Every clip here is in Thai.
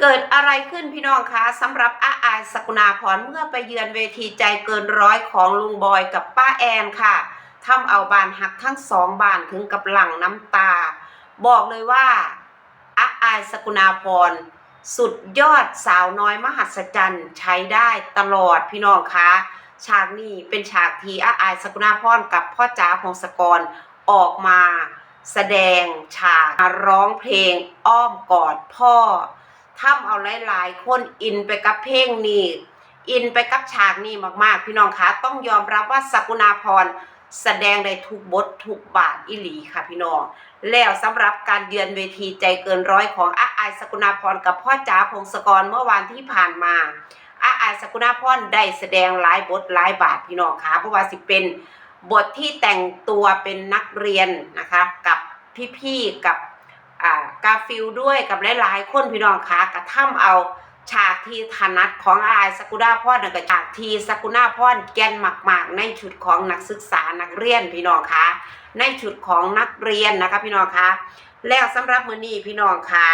เกิดอะไรขึ้นพี่น้องคะสำหรับอาอายสกุณาพรเมื่อไปเยือนเวทีใจเกินร้อยของลุงบอยกับป้าแอนค่ะทำเอาบานหักทั้งสองบานถึงกับหลั่งน้ำตา บอกเลยว่าอาอายสกุณาพรสุดยอดสาวน้อยมหัศจรรย์ใช้ได้ตลอดพี่น้องคะฉากนี้เป็นฉากที่อาอายสกุณาพรกับพ่อจ๋าพงศกรออกมา แสดงฉากร้องเพลงอ้อมกอดพ่อ ทำเอาหลายๆ คนอินไปกับเพลงนี้ อินไปกับฉากนี้มากๆ พี่น้องคะต้องยอมรับว่าสกุณาพรแสดงได้ทุกบททุกบาทอิหลีค่ะพี่น้อง แล้วสำหรับการเยือนเวทีใจเกินร้อยของอาอายสกุณาพรกับพ่อจ๋าพงศกรเมื่อวานที่ผ่านมาอาอายสกุณาพรได้แสดงหลายบทหลายบาทพี่น้องคะเพราะว่าสิเป็นบทที่แต่งตัวเป็นนักเรียนนะคะ กับพี่ๆกับ กาฟิลด้วยกับหลายๆคนพี่น้องคะกระทำเอาฉากที่ถนัดของอายสกุณาพรนั่นก็ฉากที่สกุณาพรแกนมาก ๆ ในชุดของนักศึกษานักเรียนพี่น้องคะในชุดของนักเรียนนะคะพี่น้องคะแล้วสำหรับมือนี้พี่น้องคะ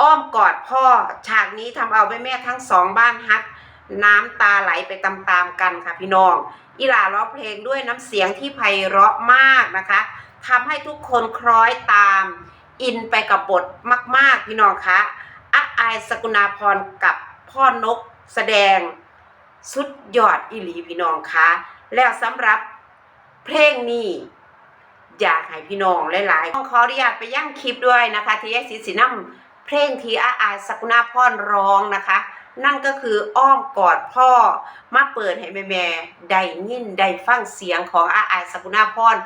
อ้อมกอดพ่อฉากนี้ทำเอาแม่แม่ทั้งสองบ้านฮักน้ำตาไหลไปตามๆกันค่ะพี่น้องอีหลาร้องเพลงด้วยน้ำเสียงที่ไพเราะมากนะคะทำให้ทุกคนคล้อยตาม อินไปกับบทมาก ๆ พี่น้องคะอาอายสกุณาพรกับพ่อนกแสดงสุดยอดอิหลีพี่น้องคะแล้วสำหรับเพลงนี้อยากให้พี่น้องหลายๆต้องขออนุญาตไปย่างคลิปด้วยนะคะที่แยกสีสีน้ำเพลงที่อาอายสกุณาพรร้องนะคะ นั่นก็คืออ้อมกอดพ่อมาเปิดให้แม่ๆได้ยินได้ฟังเสียงของอาอายสกุณาพร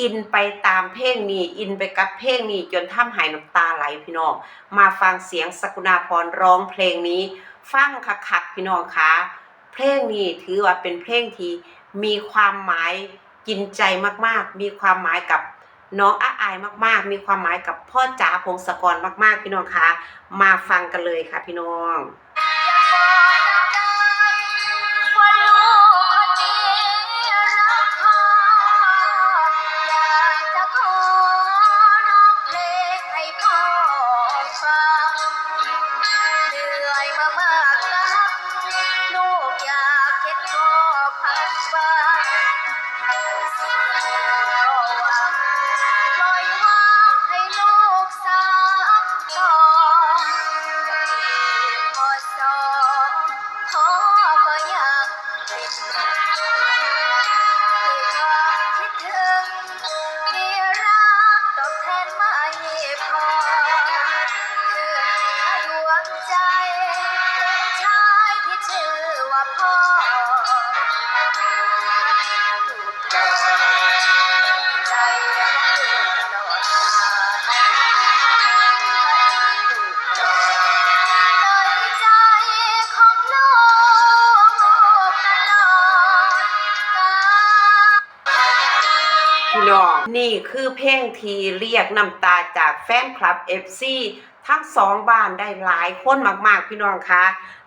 อินไปตามเพลงนี้ อินไปกับเพลงนี้จนทำใหายน้ำตาไหลพี่น้อง มาฟังเสียงสกุณาพรร้องเพลงนี้ ฟังคักๆพี่น้องคะเพลงนี้ถือว่าเป็นเพลงที่มีความหมายกินใจมากๆ มีความหมายกับน้องอาอายมากๆ มีความหมายกับพ่อจ๋าพงศกรมาก ๆ พี่น้องคะมาฟังกันเลยค่ะพี่น้อง ใจเป็นชายที่ชื่อว่าพ่อ น้อง นี่คือเพลงที่เรียกน้ำตาจากแฟนคลับ FC ทั้งสองบ้านได้หลายคนมากๆพี่น้องคะ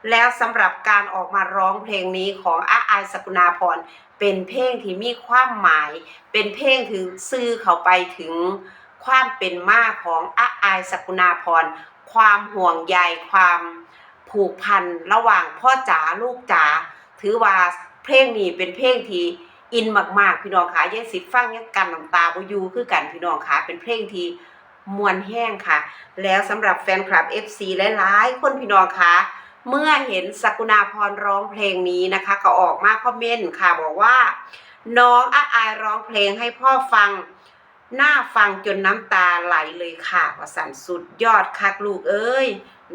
แล้วสำหรับการออกมาร้องเพลงนี้ของอาอายสกุณาพรเป็นเพลงที่มีความหมาย เป็นเพลงถึงซื่อเข้าไปถึงความเป็นมาของอาอายสกุณาพรความห่วงใยความผูกพันระหว่างพ่อจ๋าลูกจ๋าถือว่าเพลงนี้เป็นเพลงที่ อินมากๆ พี่น้องคะยายสิฟังยังกันน้ำตาบอยู่คือกันพี่น้องคะเป็นเพลงที่มวนแห้งค่ะ แล้วสำหรับแฟนคลับ FC หลายๆ คนพี่น้องคะเมื่อเห็นสกุณาพรร้องเพลงนี้นะคะ ก็ออกมาคอมเมนต์ค่ะบอกว่า น้องอาอายร้องเพลงให้พ่อฟังน่าฟังจนน้ำตาไหลเลยค่ะว่าสันสุดยอดคักลูกเอ้ย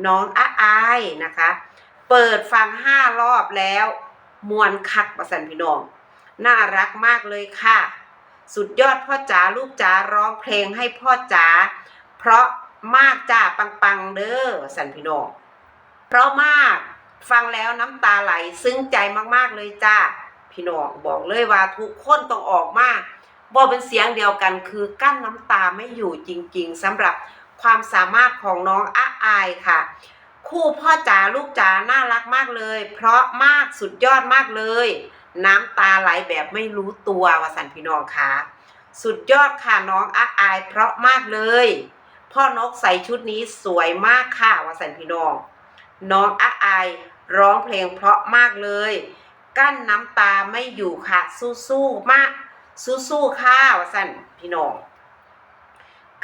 น้องอาอายนะคะ เปิดฟังห้ารอบแล้ว มวนคักว่าสันพี่น้อง น่ารักมากเลยค่ะ สุดยอดพ่อจ๋าลูกจ๋าร้องเพลงให้พ่อจ๋าเพราะมากจ้าปังๆเด้อสันพี่น้องเพราะมากฟังแล้วน้ำตาไหลซึ้งใจมากๆเลยจ้าพี่น้องบอกเลยว่าทุกคนต้องออกมาบอกเป็นเสียงเดียวกันคือกั้นน้ำตาไม่อยู่จริง ๆสำหรับความสามารถของน้องอาอายค่ะ คู่พ่อจ๋าลูกจ๋าน่ารักมากเลย เพราะมากสุดยอดมากเลย น้ำตาไหลแบบไม่รู้ตัววสันพี่น้องคะสุดยอดค่ะน้องอาอาย เพราะมากเลย พ่อนกใส่ชุดนี้สวยมากค่ะวสันพี่น้อง น้องอาอายร้องเพลงเพราะมากเลย กั้นน้ำตาไม่อยู่ค่ะ สู้ๆมาก สู้ๆค่ะวสันพี่น้อง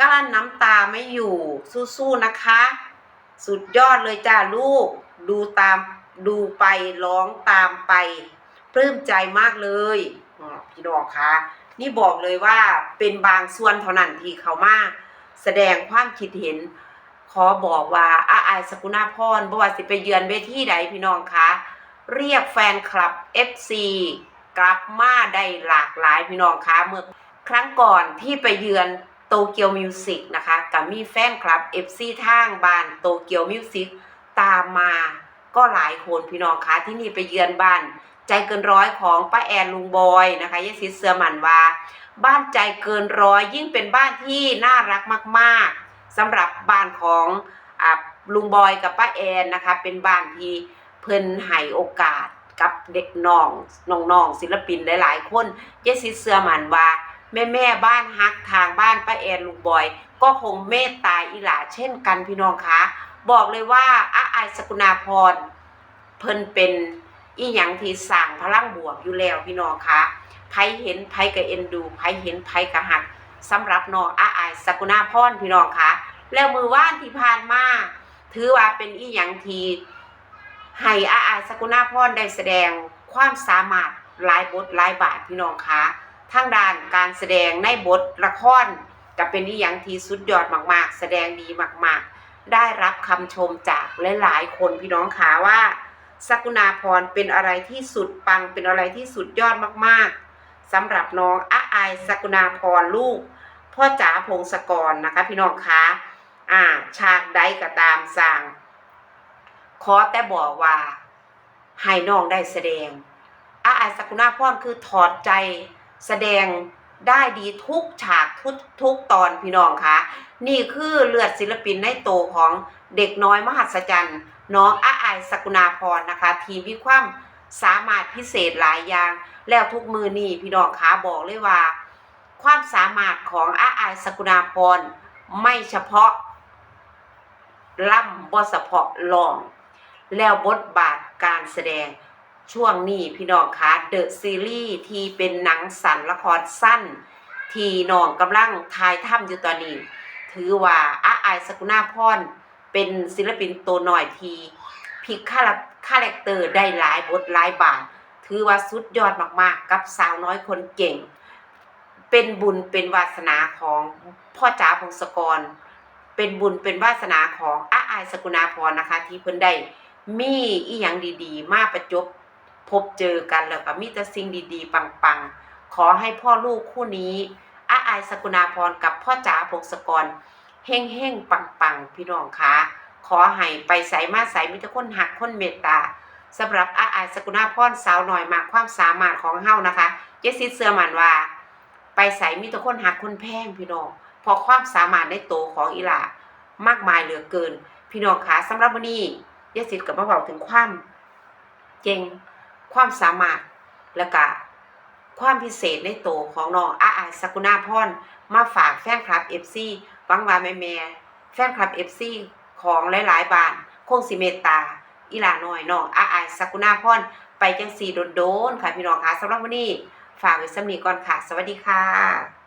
กั้นน้ำตาไม่อยู่ สู้ๆนะคะ สุดยอดเลยจ้าลูก ดูตามดูไปร้องตามไป ปลื้มใจมากเลยพี่น้องคะนี่บอกเลยว่าเป็นบางส่วนเท่านั้นที่เขามาแสดงความคิดเห็น ขอบอกว่าอาอายสกุณาพรบ่ว่าสิไปเยือนเวทีใดพี่น้องคะเรียกแฟนคลับ FC กลับมาได้หลากหลายพี่น้องคะเมื่อครั้งก่อนที่ไปเยือนโตเกียวมิวสิกนะคะกับมีแฟนคลับ FC ทางบ้านโตเกียวมิวสิกตามมาก็หลายคนพี่น้องคะที่นี่ไปเยือนบ้าน ใจเกินร้อยของป้าแอนลุงบอยนะคะยายซิดเสือมันว่าบ้านใจเกินร้อยยิ่งเป็นบ้านที่น่ารักมาก ๆสำหรับบ้านของอลุงบอยกับป้าแอนนะคะเป็นบ้านที่เพิ่นให้โอกาสกับเด็กน้องน้องๆศิลปินหลาย ๆ คนยายซิดเสือมันว่า แม่แม่บ้านฮักทางบ้านป้าแอนลุงบอย ก็คงเมตตาอีหลาเช่นกันพี่น้องคะ บอกเลยว่าอาอายสกุณาพรเพิ่นเป็น อีหยังที่สร้างพลังบวกอยู่แล้วพี่น้องคะไผเห็นไผก็เอ็นดูไผเห็นไผก็หักสำหรับน้องอาอายสกุณาพรพี่น้องคะแล้วมือว่านที่ผ่านมาถือว่าเป็นอีหยังทีให้อาอายสกุณาพรได้แสดงความสามารถหลายบทหลายบาทพี่น้องคะทางด้านการแสดงในบทละครก็เป็นอีหยังทีสุดยอดมาก ๆ แสดงดีมาก ๆ ได้รับคำชมจากหลายๆคนพี่น้องคะว่า สกุณาพรเป็นอะไรที่สุดปังเป็นอะไรที่สุดยอดมากๆสำหรับน้องอาอายสกุณาพรลูก พ่อจ๋าพงศกรนะคะ พี่น้องคะอ่า ฉากใดก็ตามสั่งขอแต่บอกว่าให้น้องได้แสดงอาอายสกุณาพรคือถอดใจแสดง ได้ดีทุกฉากทุกทุกตอนพี่น้องคะนี่คือเลือดศิลปินในโตของเด็กน้อยมหัศจรรย์ น้องอาอายสกุณาพรนะคะ ทีมมีความสามารถพิเศษหลายอย่าง แล้วทุกมือนี่พี่น้องขาบอกเลยว่า ความสามารถของอาอายสกุณาพรไม่เฉพาะล่ำบ่เฉพาะลอง แล้วบทบาทการแสดง ช่วงนี้พี่น้องคะเดอะซีรีส์ที่เป็นหนังสั้นละครสั้น ที่น้องกำลังถ่ายทำอยู่ตอนนี้ ถือว่าอาอสกุณาพรเป็นศิลปินตัวหน่อยทีพลิกคาแรคาแรคเตอร์ได้หลายบทหลายบาท ถือว่าสุดยอดมากๆ กับสาวน้อยคนเก่ง เป็นบุญเป็นวาสนาของพ่อจ๋าพงศกร เป็นบุญเป็นวาสนาของอาอสกุณาพรนะคะ ที่เพิ่นได้มีอีหยังดีๆ มาประจบ พบเจอกันแล้วก็มีแต่สิ่งดีๆ ปังๆ ขอให้พ่อลูกคู่นี้อาอายสกุณาพรกับพ่อจ๋าพงศกรเฮ่งเฮ่งปังปังๆพี่น้องคะขอให้ไปใส่มาใส่มิตรคนหักคนเมตตาสำหรับอาอายสกุณาพรสาวหน่อยมาความสามารถของเฮานะคะเจสซิเสือมันว่า ไปใส่มิตรคนหักคนแพงพี่น้องพอความสามารถในโตของอีหลามากมายเหลือเกิน พี่น้องคะสำหรับวันนี้เจสซิกับมาบอกถึงความเก่ง ความสามารถและกะความพิเศษในโตของน้องอาอายสกุณาพรมาฝากแฟนคลับเอฟซีวังวาแม่แม่แฟนคลับเอฟซีของหลายๆบ้านคงสิเมตตาอีหลาน้อยน้องอาอายสกุณาพรไปจังสีโดนๆค่ะพี่น้องค่ะสำหรับวันนี้ ฝากไว้สำนีก่อนค่ะ สวัสดีค่ะ